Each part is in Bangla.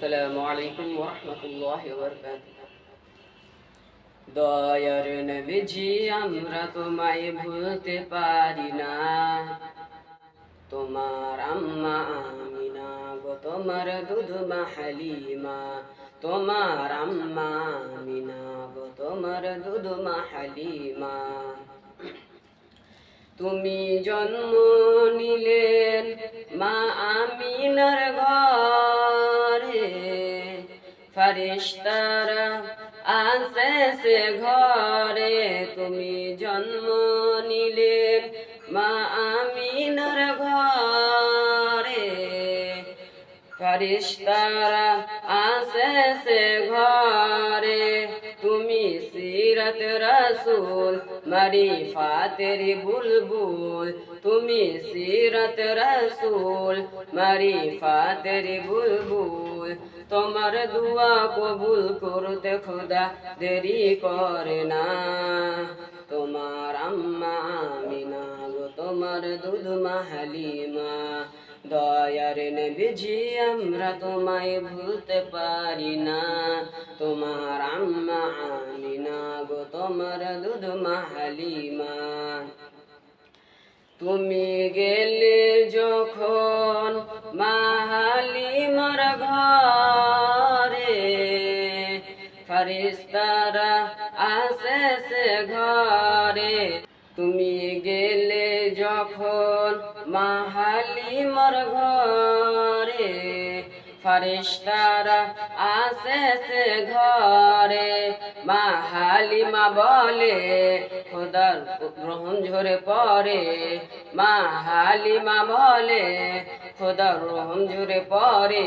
আসসালামু আলাইকুম ওয়া রাহমাতুল্লাহি ওয়া দয়ার নবীজি, আমরা তোমায় ভুলতে পারি না। তোমার আম্মা আমিনা গো, তোমার দুধ মা তোমার আম্মা আমিনা গো, তোমার দুধ তুমি জন্ম নিলেন মা আমিনার ঘরে। ফারিস্তারা আসে সে ঘরে তুমি জন্ম নিলে। মা আমিনার ঘরে ফারিস্তারা আসে সে ঘরে তুমি সিরত রসুল, মারি ফাতের বুলবুল। তুমি সিরত রসুল, মারি ফাতের বুলবুল। তোমার দুয়া কবুল করতে খোদা দেরি করে না। তোমার আম্মা আমিনা গো, তোমার দুধ মা হালিমা দয়ার নবীজি, আমরা তোমায় ভুলতে পারি না। তোমার আম্মা আমিনা গো, তোমার দুধ মাহালিমা। তুমি গেলে যখন মাহালিমার ফারিস্তারা আসে সে ঘরে। তুমি গেলে যখন মাহালিমার ঘরে, ফারিস্তারা আসে সে ঘরে। মা বলে, খোদার গ্রহণ ঝরে পরে মা বলে খোদার রহম পরে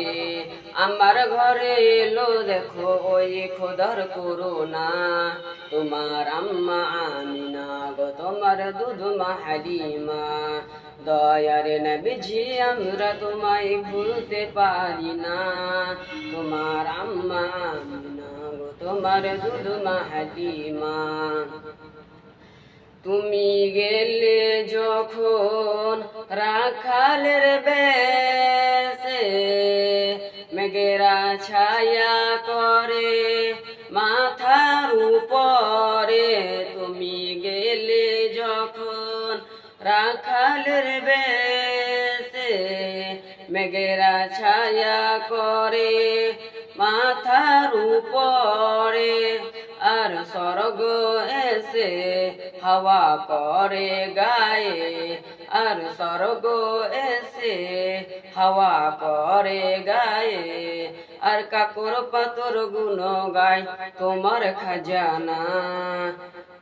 আমার ঘরে এলো দেখো ওই খোদার করোনা তোমার আম্মা আমিনা গো, তোমার দুধ মা হালিমা দয়ার নবীজি, আমরা তোমায় ভুলতে পারি না। তোমার আম্মা আমিনা গো, তোমার দুধ মা হালিমা তুমি গেলে যখন রাখালের বেশে মেঘেরা ছায়া করে, মাথার উপরে তুমি গেলে যখন রাখালের বেশে মেঘেরা ছায়া করে, মাথার উপরে আর স্বর্গ এসে হাওয়া করে গায়ে। আর স্বর্গ এসে হাওয়া করে গায়ে। আর কাকর পাতর গুণ গায় তোমার খাজানা।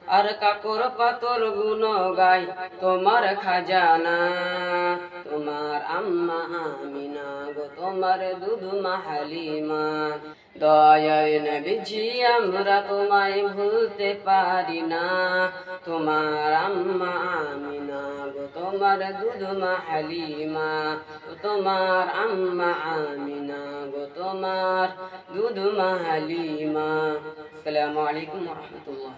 আর কাকর পাতর গুণ গায় তোমার খাজানা। তোমার আম্মা আমিনা গো, তোমার দুধ মাহালিমা। দয়ায় নবীজি, আমরা তোমায় ভুলতে পারি না। তোমার আম্মা আমিনা তোমার দুধ মাহালিমা তোমার আম্মা আমিনা গো তোমার দুধ মাহালিমা আসসালামু আলাইকুম রহমতুল্লাহ।